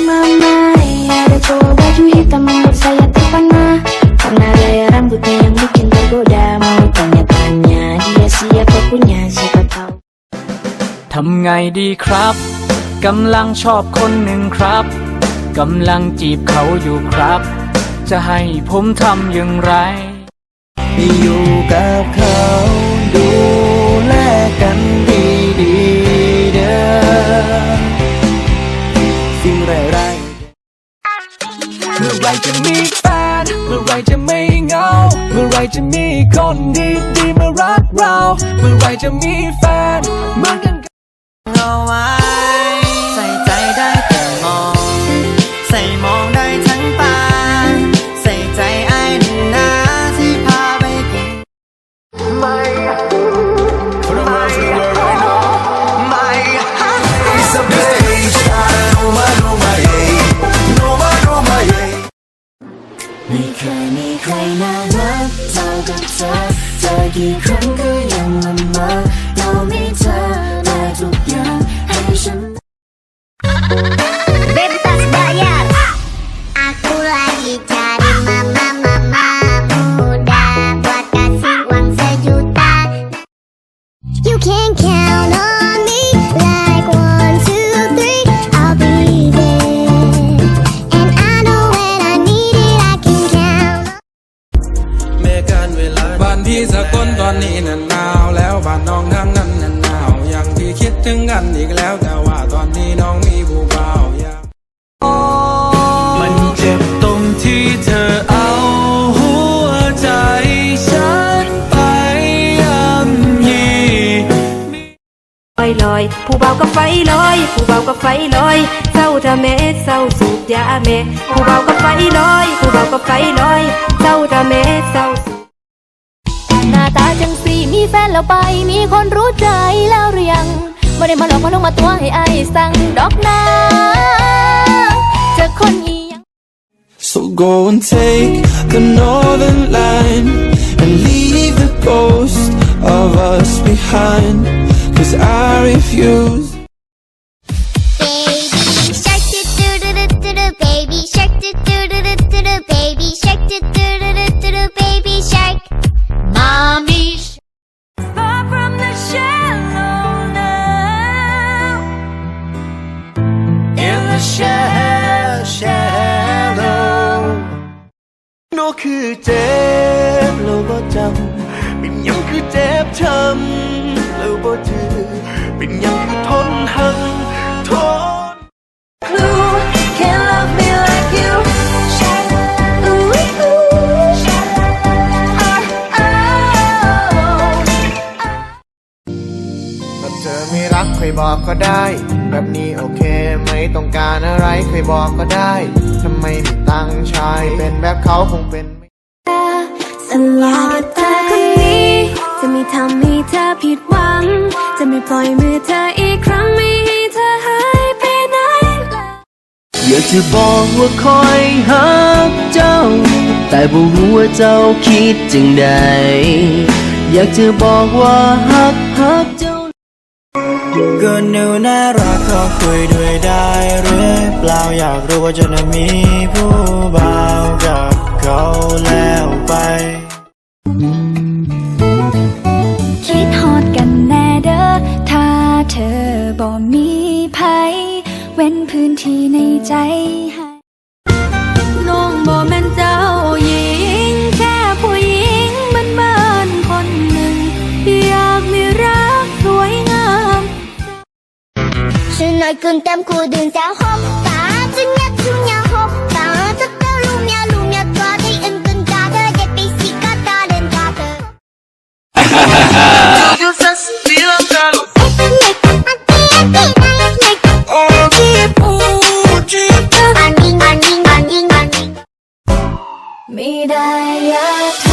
Aduh mama, ada cowok baju hitam menurut saya terpana Karena gaya rambutnya yang bikin tergoda Mau tanya-tanya dia siapa punya siapa tahu ทำไงดีครับ กำลังชอบคนหนึ่งครับ กำลังจีบเขาอยู่ครับ จะให้ผมทำอย่างไร อยู่กับเขาดูแลกัน ไรจะมีแฟน เมื่อไรจะไม่เหงา เมื่อไรจะมีคนดีดีๆมารักเรา เมื่อไรจะมีแฟนเหมือนกันเอาไว้ ใครน่ารักเท่ากับเธอเจอกี่ครั้งก็ยังลำ ผู้เบาก็ไฟลอยเศร้าทะเมเศร้าสูบยาเมผู้เบาก็ไฟลอยผู้เบาก็ไฟลอยเศร้าทะเมเศร้าสูบหน้าตาจังสีมีแฟนแล้วไป มีคนรู้ใจแล้วหรือยังไม่ได้มาหลอกมาลงมาตัวให้ไอ้ายสั่งดอกนาเจอคนอีหยัง So go and take the northern line and leave the ghost of us behind. Cause I refuse. Baby shark do do do do do do baby shark do do do do do do baby shark mommy Far from the shallow now In the shallow, shallow โนคือเจ็บแล้วบ่จำเป็นยังคือเจ็บช้ำแล้วบ่จือเป็นยังคือทนหักทน ไม่รักเคยบอกก็ได้ แบบนี้โอเคไม่ต้องการอะไรเคยบอกก็ได้ทำไมไม่ตั้งใจเป็นแบบเขาคงเป็นไม่ตลอดไปคนนี้จะไม่ทำให้เธอผิดหวัง จะไม่ปล่อยมือเธออีกครั้งไม่ให้เธอหายไปไหนเลยอยากจะบอกว่าคอยหักเจ้า แต่บ่รู้ว่าเจ้าคิดจึงใดอยากจะบอกว่าหักหักเจ้า ก็หนูน่ารักขอคุยด้วยได้หรือเปล่าอยากรู้ว่าจะน่ะมีผู้บ่าวกับเขาแล้วไป คิดฮอดกันแน่เด้อถ้าเธอบ่มีภัย เว้นพื้นที่ในใจให้ nói cơn tam của đường giáo hôm Bà chân nhắc chung nhà hôm Bà tất cả lưu mẹ lưu mẹ tòa thấy em tình ta thơ Đẹp bị xì cả ta lên ta thơ. Midayat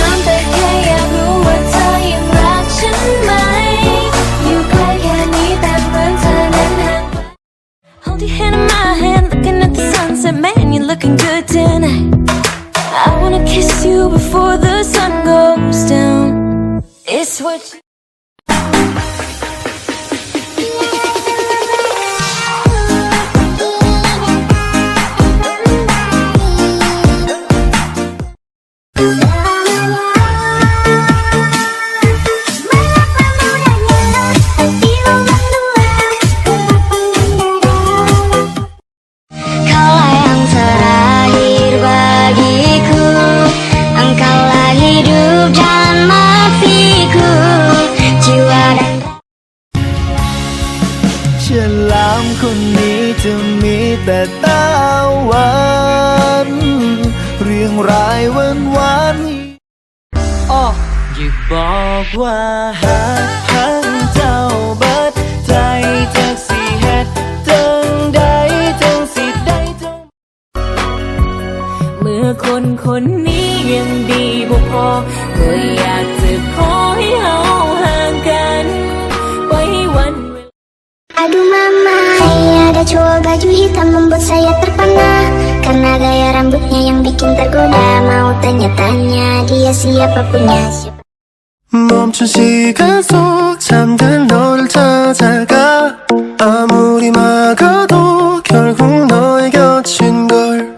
ว่าหักพังเจ้าเบิดใจจังสีเฮ็ดจังใดจังสีได้จัง เมื่อคนคนนี้ยังดีบ่พอก็อยากจะขอให้เฮาห่างกันไว้วันเวลา Aduh mama, ada cowok baju hitam membuat saya terpana Karena gaya rambutnya yang bikin tergoda Mau tanya-tanya dia siapa punya siapa 멈춘 시간 속 잠든 너를 찾아가. 아무리 막아도 결국 너의 곁인 걸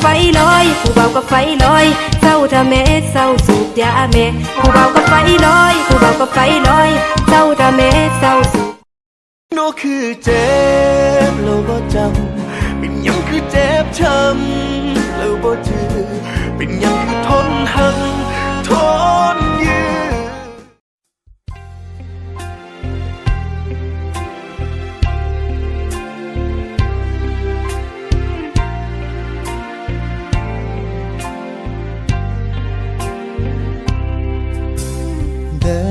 ไฟลอย ผู้เบาก็ไฟลอยเศร้าทะเมเศร้าสูบยาเมผู้เบาก็ไฟลอย ผู้เบาก็ไฟลอยเศร้าทะเมเศร้าสูบโนคือเจ็บแล้วบ่จำเป็นยังคือเจ็บช้ำแล้วบ่จือเป็นยังคือทนหังทน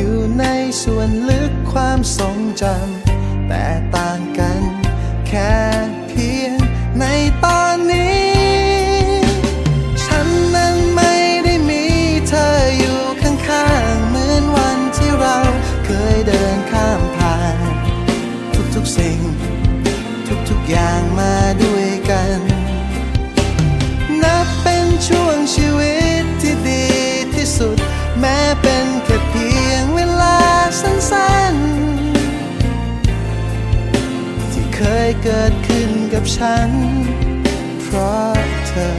อยู่ในส่วนลึกความทรงจำแต่ต เกิดขึ้นกับฉัน เพราะเธอ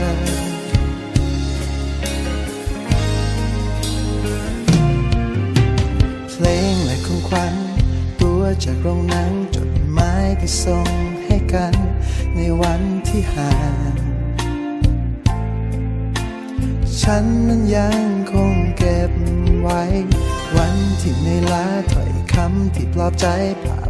เพลงและของขวัญตัวจากโรงหนังจดหมายที่ส่งให้กัน ในวันที่ห่างฉันนั้นยังคงเก็บไว้ วันที่เหนื่ลาถ้อยคำที่ปลอบใจภา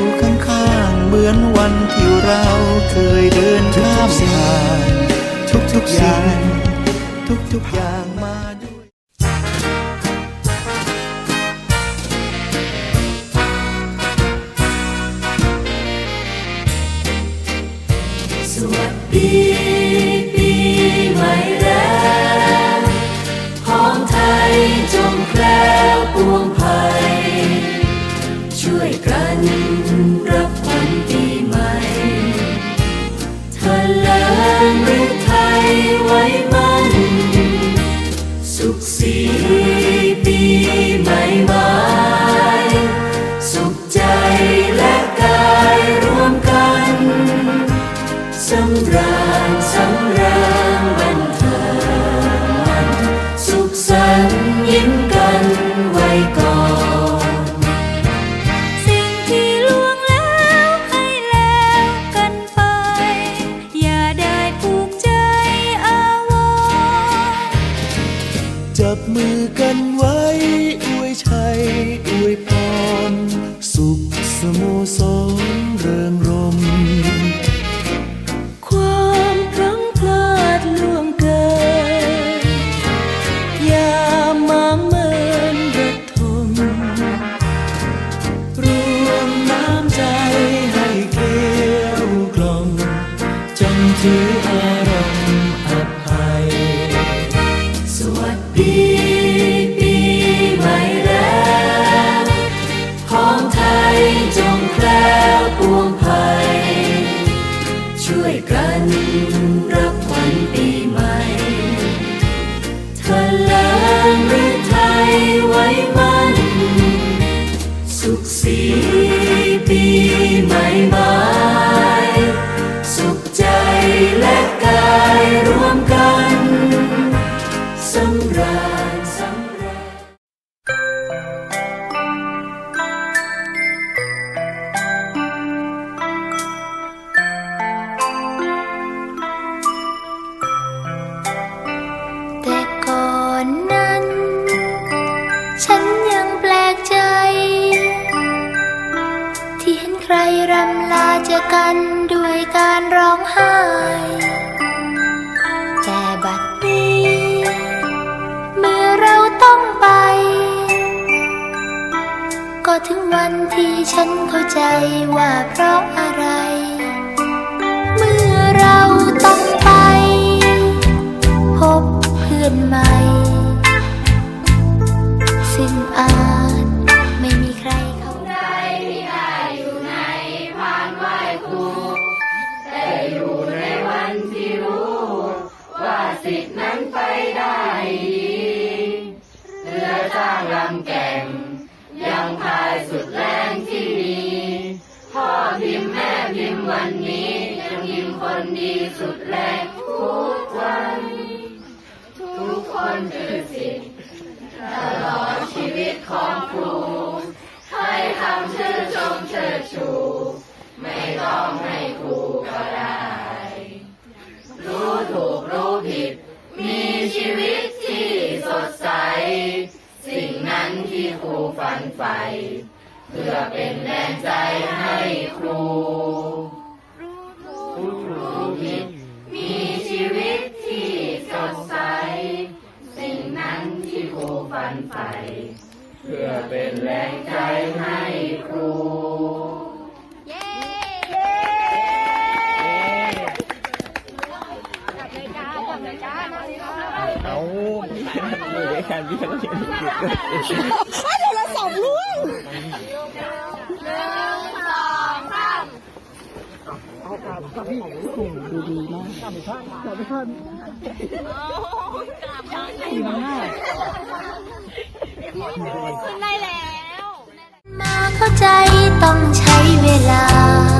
เหมือนวันที่เราเคยเดินข้ามผ่านทุกทุกอย่างทุกทุกอย่างมาด้วยสวัสดี เขาเโทรศัพท์ล่วงดูดีมากกลับไปท่ากลับไปท่านดีมากขึ้นได้แล้ว มาเข้าใจต้องใช้เวลา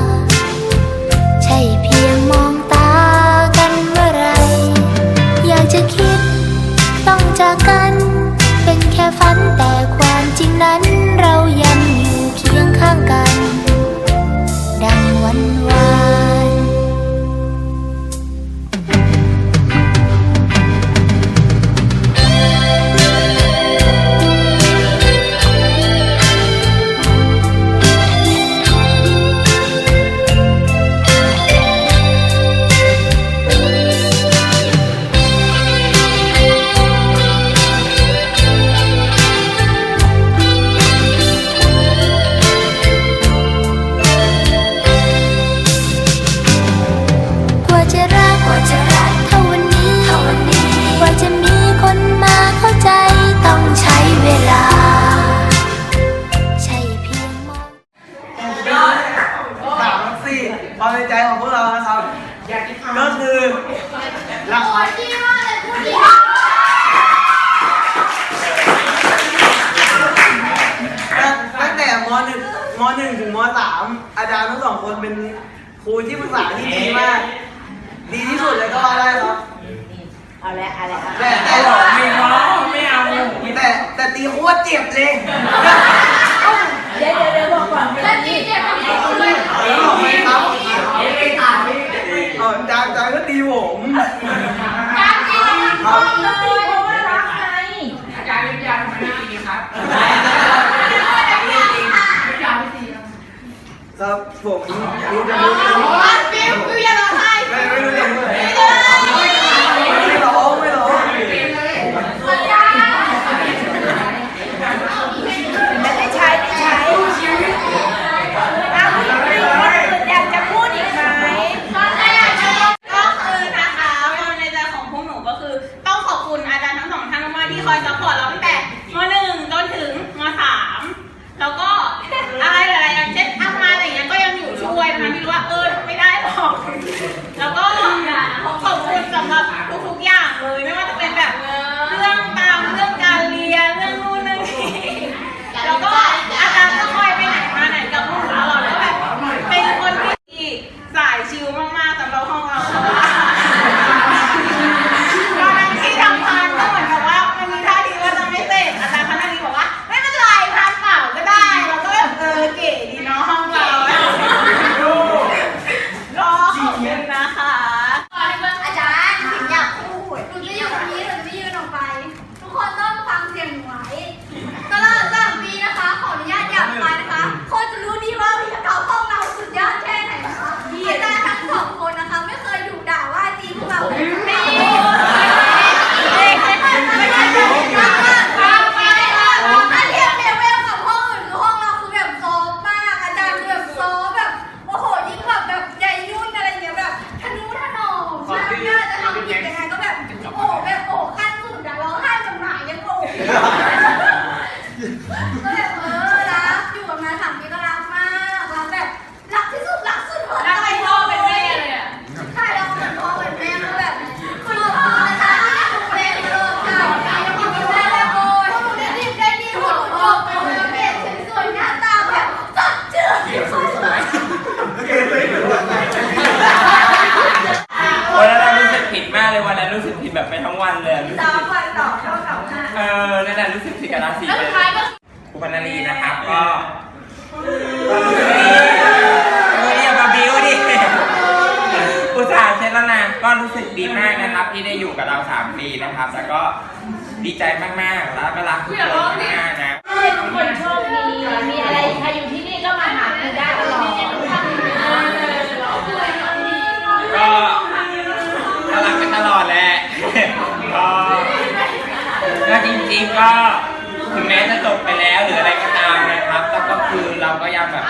ในใจของพวกเรานะครับ ก็คือราคาที่มากเลยพูดดีมากตั้งแต่ม .1 ม .1 ถึงม .3 อาจารย์ทั้งสองคนเป็นครูที่ปรึกษาที่ดีมาก ดีที่สุดเลยก็ว่าได้ครับ เอาละเอาละแต่แต่หลอกไม่เอาไม่เอาแต่แต่ตีโคตเจ็บเลยเดี๋ยวเดี๋ยวบอกก่อนแต่ตีเจ็บทำไมคุณเลย จางจางก็ตีผมจางจริงชอบเเพราะว่ารักไงอาจารย์วิทยาทำไมไน่ตีครับไม่ตีไม่ตีครับครับผมรู้จะรู้ ริงก็ถึงแม้จะจบไปแล้วหรืออะไรก็ตามนะครับ แต่ก็คือเราก็ยังแบบ